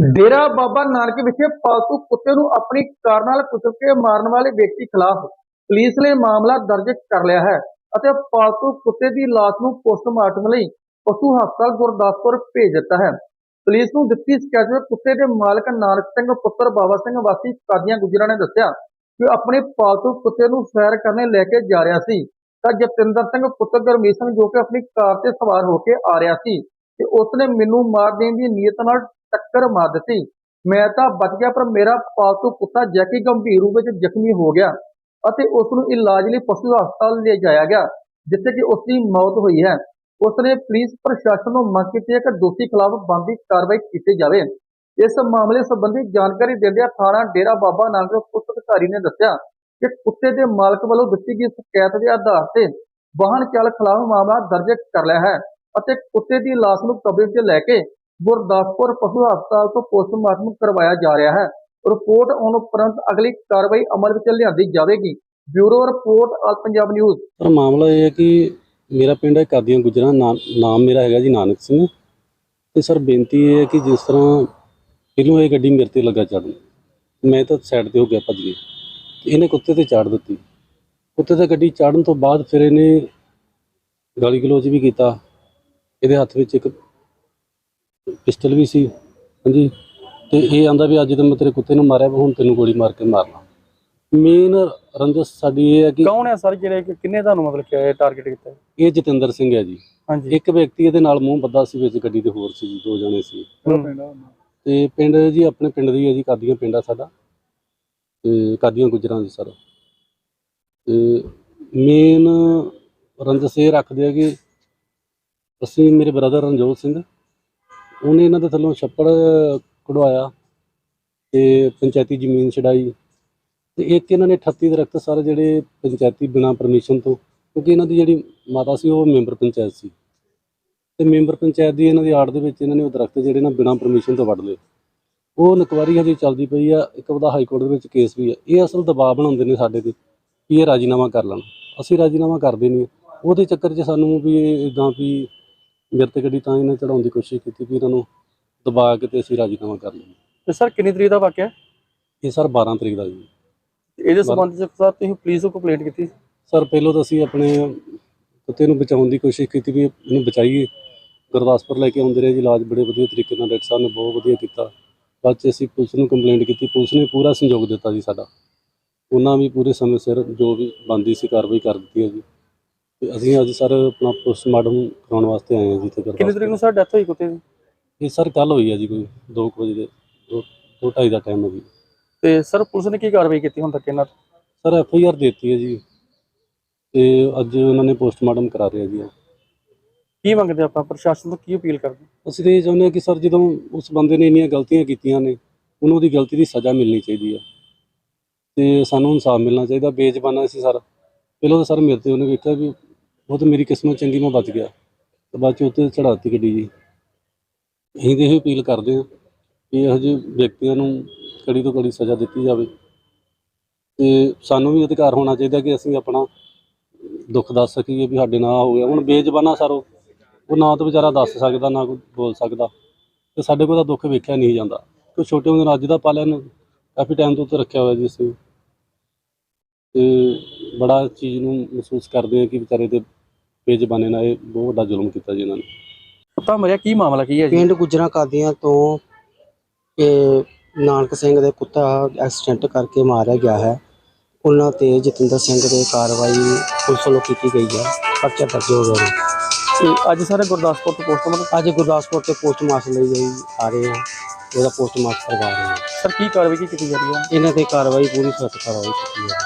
ਡੇਰਾ ਬਾਬਾ ਨਾਨਕ ਵਿਖੇ ਪਾਲਤੂ ਕੁੱਤੇ ਨੂੰ ਆਪਣੀ ਕਾਰ ਨਾਲ ਕੁਚਲ ਕੇ ਮਾਰਨ ਵਾਲੇ ਵਿਅਕਤੀ ਖਿਲਾਫ ਪੁਲਿਸ ਨੇ ਮਾਮਲਾ ਦਰਜ ਕਰ ਲਿਆ ਹੈ ਅਤੇ ਪਾਲਤੂ ਕੁੱਤੇ ਦੀ ਲਾਸ਼ ਨੂੰ ਪੋਸਟਮਾਰਟਮ ਲਈ ਪਸ਼ੂ ਹਸਪਤਾਲ ਗੁਰਦਾਸਪੁਰ ਭੇਜ ਦਿੱਤਾ ਹੈ। ਪੁਲਿਸ ਨੂੰ ਦਿੱਤੀ ਸ਼ਿਕਾਇਤ ਵਿੱਚ ਕੁੱਤੇ ਦੇ ਮਾਲਕ ਨਾਨਕ ਸਿੰਘ, ਪੁੱਤਰ ਬਾਬਾ ਸਿੰਘ ਵਾਸੀ ਕਾਦੀਆਂ ਗੁਜਰਾਂ ਨੇ ਦੱਸਿਆ ਕਿ ਆਪਣੇ ਪਾਲਤੂ ਕੁੱਤੇ ਨੂੰ ਸੈਰ ਕਰਨੇ ਲੈ ਕੇ ਜਾ ਰਿਹਾ ਸੀ। ਤਾਂ ਜਤਿੰਦਰ ਸਿੰਘ, ਪੁੱਤਰ ਗੁਰਮੀਤ ਸਿੰਘ ਜੋ ਕਿ ਆਪਣੀ ਕਾਰ ਤੇ ਸਵਾਰ ਹੋ ਕੇ ਆ ਰਿਹਾ ਸੀ ਤੇ ਉਸਨੇ ਮੈਨੂੰ ਮਾਰ ਦੇਣ ਦੀ ਨੀਅਤ ਨਾਲ ਟੱਕਰ ਮਾਰ ਦਿੱਤੀ। ਮੈਂ ਤਾਂ ਬਚ ਗਿਆ, ਪਰ ਮੇਰਾ ਪਾਲਤੂ ਕੁੱਤਾ ਜੈਕੀ ਗੰਭੀਰ ਰੂਪ ਵਿੱਚ ਜ਼ਖਮੀ ਹੋ ਗਿਆ ਅਤੇ ਉਸ ਨੂੰ ਇਲਾਜ ਲਈ ਪਸ਼ੂ ਹਸਪਤਾਲ ਲੈ ਜਾਇਆ ਗਿਆ, ਜਿੱਥੇ ਕਿ ਉਸ ਦੀ ਮੌਤ ਹੋਈ ਹੈ। ਉਸਨੇ ਪੁਲਿਸ ਪ੍ਰਸ਼ਾਸਨ ਨੂੰ ਮੰਗ ਕੀਤੀ ਹੈ ਕਿ ਦੋਸ਼ੀ ਖਿਲਾਫ ਬਣਦੀ ਕਾਰਵਾਈ ਕੀਤੀ ਜਾਵੇ। ਇਸ ਮਾਮਲੇ ਸੰਬੰਧੀ ਜਾਣਕਾਰੀ ਦਿੰਦਿਆਂ ਥਾਣਾ ਡੇਰਾ ਬਾਬਾ ਨਾਨਕ ਪੁਲਿਸ ਅਧਿਕਾਰੀ ਨੇ ਦੱਸਿਆ ਕਿ ਕੁੱਤੇ ਦੇ ਮਾਲਕ ਵੱਲੋਂ ਦਿੱਤੀ ਗਈ ਸ਼ਿਕਾਇਤ ਦੇ ਆਧਾਰ ਤੇ ਵਾਹਨ ਚਾਲਕ ਖਿਲਾਫ ਮਾਮਲਾ ਦਰਜ ਕਰ ਲਿਆ ਹੈ ਅਤੇ ਕੁੱਤੇ ਦੀ ਲਾਸ਼ ਨੂੰ ਕਬਜ਼ੇ 'ਚ ਲੈ ਕੇ ਗੁਰਦਾਸਪੁਰ ਪਸ਼ੂ ਹਸਪਤਾਲ ਤੋਂ ਪੋਸਟਮਾਰਟਮ ਕਰਵਾਇਆ ਜਾ ਰਿਹਾ ਹੈ। ਰਿਪੋਰਟ ਆਉਣ ਉਪਰੰਤ ਅਗਲੀ ਕਾਰਵਾਈ ਅਮਲ ਵਿੱਚ ਲਿਆਂਦੀ ਜਾਵੇਗੀ। Bureau report, all Punjab news. ਪਰ ਮਾਮਲਾ ਇਹ ਹੈ ਕਿ ਮੇਰਾ ਪਿੰਡ ਹੈ ਕਾਦੀਆਂ ਗੁਜਰਾਂ ਨਾਮ ਮੇਰਾ ਹੈਗਾ ਜੀ ਨਾਨਕ ਸਿੰਘ। ਤੇ ਸਰ, ਬੇਨਤੀ ਇਹ ਹੈ ਕਿ ਜਿਸ ਤਰ੍ਹਾਂ ਪਹਿਲੋਂ ਇਹ ਗੱਡੀ ਮੇਰੇ ਤੇ ਲੱਗਾ ਚੜਨ ਮੈਂ ਤਾਂ ਸਾਈਡ ਤੇ ਹੋ ਗਿਆ ਭੱਜ ਗਿਆ। ਤੇ ਇਹਨੇ ਕੁੱਤੇ ਤੇ ਚਾੜ ਦਿੱਤੀ। ਕੁੱਤੇ ਤੇ ਗੱਡੀ ਚਾੜਨ ਤੋਂ ਬਾਅਦ ਫਿਰ ਇਹਨੇ ਗਾਲੀ ਗਲੋਚ ਵੀ ਕੀਤਾ। ਇਹਦੇ ਹੱਥ ਵਿੱਚ ਇੱਕ ਪਿਸਟਲ ਵੀ ਸੀ ਹਾਂਜੀ। ਤੇ ਇਹ ਆਂਦਾ ਵੀ ਅੱਜ ਤਾਂ ਮੈਂ ਤੇਰੇ ਕੁੱਤੇ ਨੂੰ ਮਾਰਿਆ ਵਾ, ਹੁਣ ਤੈਨੂੰ ਗੋਲੀ ਮਾਰ ਕੇ ਮਾਰਨਾ। ਮੇਨ ਰੰਜਸ ਸਾਡੀ ਇਹ ਹੈ ਕਿ ਕੌਣ ਹੈ ਸਰ ਜਿਹੜੇ ਕਿ ਕਿੰਨੇ ਤੁਹਾਨੂੰ ਮਤਲਬ ਕਿ ਟਾਰਗੇਟ ਕੀਤਾ? ਹੈ? ਇਹ ਜਤਿੰਦਰ ਸਿੰਘ ਹੈ ਜੀ। ਹਾਂਜੀ। ਇੱਕ ਵਿਅਕਤੀ ਇਹਦੇ ਨਾਲ ਮੂੰਹ ਬੱਦਾ ਸੀ ਵਿੱਚ ਗੱਡੀ ਦੇ ਹੋਰ ਸੀ ਜੀ ਦੋ ਜਣੇ ਸੀ। ਤੇ ਪਿੰਡ ਜੀ ਆਪਣੇ ਪਿੰਡ ਦੀ ਹੈ ਜੀ ਕਾਦੀਆਂ ਪਿੰਡ ਆ ਸਾਡਾ। ਤੇ ਕਾਦੀਆਂ ਗੁਜਰਾਂ ਦੀ ਸਰ। ਤੇ ਮੇਨ ਰੰਜਸ ਇਹ ਰੱਖਦੇ ਆ ਕਿ ਅਸੀਂ ਮੇਰੇ ਬ੍ਰਦਰ ਰਣਜੋਤ ਸਿੰਘ ਉਹਨੇ ਇਹਨਾਂ ਦੇ ਥੱਲੋਂ ਛੱਪੜ ਕਢਵਾਇਆ ਤੇ ਪੰਚਾਇਤੀ ਜ਼ਮੀਨ ਛਡਾਈ ਤੇ ਇੱਕ ਇਹਨਾਂ ਨੇ 38 ਦਰਖਤ ਸਾਰੇ ਜਿਹੜੇ ਪੰਚਾਇਤੀ ਬਿਨਾਂ ਪਰਮਿਸ਼ਨ ਤੋਂ, ਕਿਉਂਕਿ ਇਹਨਾਂ ਦੀ ਜਿਹੜੀ ਮਾਤਾ ਸੀ ਉਹ ਮੈਂਬਰ ਪੰਚਾਇਤ ਸੀ। ਤੇ ਮੈਂਬਰ ਪੰਚਾਇਤ ਦੀ ਇਹਨਾਂ ਦੀ ਆੜ ਦੇ ਵਿੱਚ ਇਹਨਾਂ ਨੇ ਉਹ ਦਰਖਤ ਜਿਹੜੇ ਨਾ ਬਿਨਾਂ ਪਰਮਿਸ਼ਨ ਤੋਂ ਵੱਢ ਲਏ। ਉਹ ਨਕਵਾਰੀ ਹਜੇ ਚੱਲਦੀ ਪਈ ਆ, ਇੱਕ ਉਹਦਾ ਹਾਈ ਕੋਰਟ ਦੇ ਵਿੱਚ ਕੇਸ ਵੀ ਆ। ਇਹ ਅਸਲ ਦਬਾਅ ਬਣਾਉਂਦੇ ਨੇ ਸਾਡੇ ਤੇ ਕਿ ਇਹ ਰਾਜੀਨਾਮਾ ਕਰ ਲੈਣ। ਅਸੀਂ ਰਾਜੀਨਾਮਾ ਕਰਦੇ ਨਹੀਂ ਉਹਦੇ ਚੱਕਰ 'ਚ ਸਾਨੂੰ ਵੀ ਇਦਾਂ ਵੀ ਮੇਰੇ ਤੇ ਗੱਡੀ ਤਾਂ ਇਹਨੇ ਚੜਾਉਣ ਦੀ ਕੋਸ਼ਿਸ਼ ਕੀਤੀ ਵੀ ਇਹਨਾਂ ਨੂੰ ਦਬਾ ਕੇ ਤੇ ਅਸੀਂ ਰਾਜੀਨਾਮਾ ਕਰ ਲਈਏ। ਤੇ ਸਰ ਕਿੰਨੀ ਤਰੀਕ ਦਾ ਵਾਕਿਆ? ਹੈ? ਇਹ ਸਰ 12 ਤਰੀਕ ਦਾ ਜੀ। ਇਹਦੇ ਸੰਬੰਧ ਵਿੱਚ ਸਰ ਤੁਸੀਂ ਪੁਲਿਸ ਨੂੰ ਕੰਪਲੇਂਟ ਕੀਤੀ? ਸਰ ਪਹਿਲਾਂ ਤਾਂ ਅਸੀਂ ਆਪਣੇ ਕੁੱਤੇ ਨੂੰ ਬਚਾਉਣ ਦੀ ਕੋਸ਼ਿਸ਼ ਕੀਤੀ ਵੀ ਇਹਨੂੰ ਬਚਾਈਏ। ਗੁਰਦਾਸਪੁਰ ਲੈ ਕੇ ਆਉਂਦੇ ਰਹੇ ਜੀ ਇਲਾਜ ਬੜੇ ਵਧੀਆ ਤਰੀਕੇ ਨਾਲ ਡਾਕਟਰ ਸਾਹਿਬ ਨੇ ਬਹੁਤ ਵਧੀਆ ਕੀਤਾ। ਬਾਅਦ 'ਚ ਅਸੀਂ ਪੁਲਿਸ ਨੂੰ ਕੰਪਲੇਂਟ ਕੀਤੀ ਪੁਲਿਸ ਨੇ ਪੂਰਾ ਸਹਿਯੋਗ ਦਿੱਤਾ ਜੀ ਸਾਡਾ। ਉਹਨਾਂ ਵੀ ਪੂਰੇ ਸਮੇਂ ਸਿਰ ਜੋ ਵੀ ਬਣਦੀ ਸੀ ਕਾਰਵਾਈ ਕਰ ਦਿੱਤੀ ਹੈ ਜੀ। ਅਸੀਂ ਅੱਜ ਸਰ ਆਪਣਾ ਪੋਸਟਮਾਰਟਮ ਕਰਾਉਣ ਵਾਸਤੇ ਆਏ ਹਾਂ ਜੀ ਤੇ ਕਿੰਨੀ ਤਰੀਕ ਨੂੰ ਸਰ ਡੈਥ ਹੋਈ ਕੁੱਤੇ ਦੀ? ਇਹ ਸਰ ਕੱਲ ਹੋਈ ਹੈ ਜੀ ਕੋਈ 2 ਵਜੇ ਦੇ 2 2:30 ਦਾ ਟਾਈਮ ਹੈ ਜੀ। ਤੇ ਸਰ ਪੁਲਿਸ ਨੇ ਕੀ ਕਾਰਵਾਈ ਕੀਤੀ ਹੁਣ ਤੱਕ ਇਹਨਾਂ ਤੇ? ਸਰ ਐਫ ਆਈ ਆਰ ਦਿੱਤੀ ਹੈ ਜੀ। ਤੇ ਅੱਜ ਉਹਨਾਂ ਨੇ ਪੋਸਟਮਾਰਟਮ ਕਰਾ ਰਿਹਾ ਜੀ। ਕੀ ਮੰਗਦੇ ਆਪਾਂ? ਪ੍ਰਸ਼ਾਸਨ ਤੋਂ ਕੀ ਅਪੀਲ ਕਰਦੇ? ਅਸੀਂ ਤਾਂ ਇਹ ਚਾਹੁੰਦੇ ਹਾਂ ਕਿ ਸਰ ਜਦੋਂ ਉਸ ਬੰਦੇ ਨੇ ਇੰਨੀਆਂ ਗਲਤੀਆਂ ਕੀਤੀਆਂ ਨੇ ਉਹਨੂੰ ਉਹਦੀ ਗਲਤੀ ਦੀ ਸਜ਼ਾ ਮਿਲਣੀ ਚਾਹੀਦੀ ਹੈ ਤੇ ਸਾਨੂੰ ਇਨਸਾਫ ਮਿਲਣਾ ਚਾਹੀਦਾ ਬੇਜ਼ਬਾਨਾ ਸੀ ਸਰ। ਪਹਿਲਾਂ ਤਾਂ ਸਰ ਮੇਰੇ ਤੇ ਉਹਨੇ ਵੇਖਿਆ ਵੀ ਉਹ ਤਾਂ ਮੇਰੀ ਕਿਸਮਤ ਚੰਗੀ ਮੈਂ ਬਚ ਗਿਆ। ਤੇ ਬਾਅਦ ਚ ਉੱਤੇ ਚੜਾ ਦਿੱਤੀ ਗੱਡੀ ਜੀ। ਅਸੀਂ ਤਾਂ ਇਹ ਅਪੀਲ ਕਰਦੇ ਹਾਂ ਕਿ ਇਹੋ ਜਿਹੇ ਵਿਅਕਤੀਆਂ ਨੂੰ ਕੜੀ ਤੋਂ ਕੜੀ ਸਜ਼ਾ ਦਿੱਤੀ ਜਾਵੇ। ਤੇ ਸਾਨੂੰ ਵੀ ਅਧਿਕਾਰ ਹੋਣਾ ਚਾਹੀਦਾ ਕਿ ਅਸੀਂ ਆਪਣਾ ਦੁੱਖ ਦੱਸ ਸਕੀਏ ਵੀ ਸਾਡੇ ਨਾਲ ਆਹ ਹੋ ਗਿਆ। ਹੁਣ ਬੇਜ਼ਬਾਨਾ ਸਰ, ਉਹ ਨਾ ਤਾਂ ਵਿਚਾਰਾ ਦੱਸ ਸਕਦਾ, ਨਾ ਕੋਈ ਬੋਲ ਸਕਦਾ। ਤੇ ਸਾਡੇ ਕੋਲ ਤਾਂ ਦੁੱਖ ਵੇਖਿਆ ਨਹੀਂ ਜਾਂਦਾ। ਕਿ ਛੋਟੇ ਹੁੰਦੇ ਨਾਲ ਅੱਜ ਦਾ ਪਾਲਿਆ ਨੂੰ ਕਾਫੀ ਟਾਈਮ ਤੋਂ ਉੱਤੇ ਰੱਖਿਆ ਹੋਇਆ ਜੀ ਅਸੀਂ। ਤੇ ਬੜਾ ਚੀਜ਼ ਨੂੰ ਮਹਿਸੂਸ ਕਰਦੇ ਹਾਂ ਕਿ ਵਿਚਾਰੇ ਦੇ ਬੇਜ਼ਬਾਨੇ ਨਾਲ ਇਹ ਬਹੁਤ ਵੱਡਾ ਜ਼ੁਲਮ ਕੀਤਾ ਜੀ ਇਹਨਾਂ ਨੇ। ਪਤਾ ਮਰਿਆ ਕੀ ਮਾਮਲਾ ਕੀ ਹੈ ਜੀ? ਪਿੰਡ ਗੁਜਰਾਂ ਕਾਦੀਆਂ ਤੋਂ ਇਹ ਨਾਨਕ ਸਿੰਘ ਦੇ ਕੁੱਤਾ ਐਕਸੀਡੈਂਟ ਕਰਕੇ ਮਾਰਿਆ ਗਿਆ ਹੈ। ਉਹਨਾਂ ਤੇ ਜਤਿੰਦਰ ਸਿੰਘ ਦੇ ਕਾਰਵਾਈ ਪੁਲਿਸ ਵੱਲੋਂ ਕੀਤੀ ਗਈ ਹੈ। ਪਰਚਾ ਦਰਜ ਹੋ ਗਿਆ ਹੈ ਤੇ ਅੱਜ ਸਾਰੇ ਗੁਰਦਾਸਪੁਰ ਤੋਂ ਪੋਸਟਮਾਰਟਮ ਅੱਜ ਗੁਰਦਾਸਪੁਰ ਤੇ ਪੋਸਟਮਾਰਟਮ ਲਈ ਗਈ ਆ ਰਹੇ ਹਾਂ ਉਹਦਾ ਪੋਸਟਮਾਰਟਮ ਕਰਵਾ ਰਹੇ ਹਾਂ ਸਰ ਕੀ ਕਾਰਵਾਈ ਕੀ ਕੀਤੀ ਜਾ ਰਹੀ ਹੈ? ਇਹਨਾਂ ਤੇ ਕਾਰਵਾਈ ਪੂਰੀ ਸਖਤ ਕਾਰਵਾਈ ਕੀਤੀ ਹੈ।